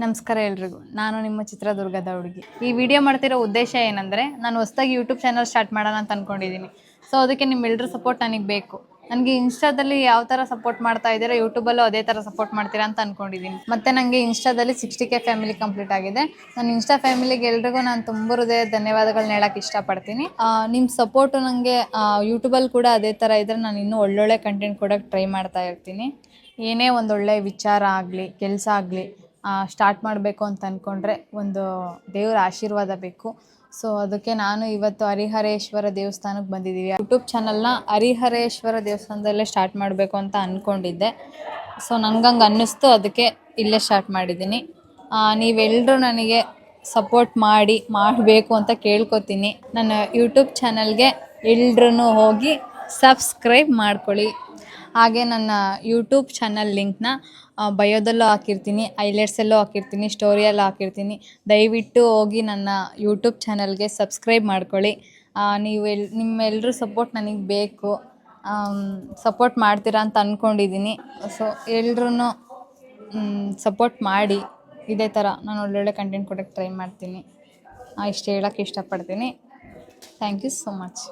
ನಮಸ್ಕಾರ ಎಲ್ರಿಗೂ. ನಾನು ನಿಮ್ಮ ಚಿತ್ರದುರ್ಗದ ಹುಡುಗಿ. ಈ ವಿಡಿಯೋ ಮಾಡ್ತಿರೋ ಉದ್ದೇಶ ಏನಂದರೆ, ನಾನು ಹೊಸದಾಗಿ ಯೂಟ್ಯೂಬ್ ಚಾನಲ್ ಸ್ಟಾರ್ಟ್ ಮಾಡೋಣ ಅಂತ ಅಂದ್ಕೊಂಡಿದ್ದೀನಿ ಸೊ ಅದಕ್ಕೆ ನಿಮ್ಮೆಲ್ಲರ ಸಪೋರ್ಟ್ ನನಗೆ ಬೇಕು. ನನಗೆ ಇನ್ಸ್ಟಾದಲ್ಲಿ ಯಾವ ಥರ ಸಪೋರ್ಟ್ ಮಾಡ್ತಾ ಇದ್ದೀರಾ ಯೂಟ್ಯೂಬಲ್ಲೂ ಅದೇ ಥರ ಸಪೋರ್ಟ್ ಮಾಡ್ತೀರಾ ಅಂತ ಅಂದ್ಕೊಂಡಿದ್ದೀನಿ ಮತ್ತು ನನಗೆ ಇನ್ಸ್ಟಾದಲ್ಲಿ ಸಿಕ್ಸ್ಟಿ ಕೆ ಫ್ಯಾಮಿಲಿ ಕಂಪ್ಲೀಟ್ ಆಗಿದೆ. ನಾನು ಇನ್ಸ್ಟಾ ಫ್ಯಾಮಿಲಿಗೆ ಎಲ್ರಿಗೂ ನಾನು ತುಂಬ ಹೃದಯ ಧನ್ಯವಾದಗಳನ್ನ ಹೇಳಕ್ಕೆ ಇಷ್ಟಪಡ್ತೀನಿ. ನಿಮ್ಮ ಸಪೋರ್ಟು ನನಗೆ ಯೂಟ್ಯೂಬಲ್ಲಿ ಕೂಡ ಅದೇ ಥರ ಇದ್ದರೆ ನಾನು ಇನ್ನೂ ಒಳ್ಳೊಳ್ಳೆ ಕಂಟೆಂಟ್ ಕೊಡೋಕ್ಕೆ ಟ್ರೈ ಮಾಡ್ತಾ ಇರ್ತೀನಿ. ಏನೇ ಒಂದೊಳ್ಳೆ ವಿಚಾರ ಆಗಲಿ, ಕೆಲಸ ಆಗಲಿ ಸ್ಟಾರ್ಟ್ ಮಾಡಬೇಕು ಅಂತ ಅಂದ್ಕೊಂಡ್ರೆ ಒಂದು ದೇವರ ಆಶೀರ್ವಾದ ಬೇಕು. ಸೊ ಅದಕ್ಕೆ ನಾನು ಇವತ್ತು ಹರಿಹರೇಶ್ವರ ದೇವಸ್ಥಾನಕ್ಕೆ ಬಂದಿದ್ದೀವಿ. ಯೂಟ್ಯೂಬ್ ಚಾನಲ್ನ ಹರಿಹರೇಶ್ವರ ದೇವಸ್ಥಾನದಲ್ಲೇ ಸ್ಟಾರ್ಟ್ ಮಾಡಬೇಕು ಅಂತ ಅಂದ್ಕೊಂಡಿದ್ದೆ ಸೊ ನನಗಂಗೆ ಅನ್ನಿಸ್ತು, ಅದಕ್ಕೆ ಇಲ್ಲೇ ಸ್ಟಾರ್ಟ್ ಮಾಡಿದ್ದೀನಿ. ನೀವೆಲ್ಲರೂ ನನಗೆ ಸಪೋರ್ಟ್ ಮಾಡಿ, ಮಾಡಬೇಕು ಅಂತ ಕೇಳ್ಕೊತೀನಿ. ನನ್ನ ಯೂಟ್ಯೂಬ್ ಚಾನಲ್ಗೆ ಎಲ್ರೂ ಹೋಗಿ ಸಬ್ಸ್ಕ್ರೈಬ್ ಮಾಡ್ಕೊಳ್ಳಿ. ಹಾಗೆ ನನ್ನ ಯೂಟ್ಯೂಬ್ ಚಾನಲ್ ಲಿಂಕ್ನ ಬಯೋದಲ್ಲೂ ಹಾಕಿರ್ತೀನಿ ಐಲೆಟ್ಸಲ್ಲೂ ಹಾಕಿರ್ತೀನಿ ಸ್ಟೋರಿಯಲ್ಲೂ ಹಾಕಿರ್ತೀನಿ. ದಯವಿಟ್ಟು ಹೋಗಿ ನನ್ನ ಯೂಟ್ಯೂಬ್ ಚಾನಲ್ಗೆ ಸಬ್ಸ್ಕ್ರೈಬ್ ಮಾಡ್ಕೊಳ್ಳಿ. ನೀವು ಎಲ್ ನಿಮ್ಮೆಲ್ಲರೂ ಸಪೋರ್ಟ್ ನನಗೆ ಬೇಕು. ಸಪೋರ್ಟ್ ಮಾಡ್ತೀರಾ ಅಂತ ಅಂದ್ಕೊಂಡಿದ್ದೀನಿ ಸೊ ಎಲ್ರೂ ಸಪೋರ್ಟ್ ಮಾಡಿ. ಇದೇ ಥರ ನಾನು ಒಳ್ಳೊಳ್ಳೆ ಕಂಟೆಂಟ್ ಕೊಡೋಕ್ಕೆ ಟ್ರೈ ಮಾಡ್ತೀನಿ. ಇಷ್ಟು ಹೇಳೋಕ್ಕೆ ಇಷ್ಟಪಡ್ತೀನಿ. Thank you so much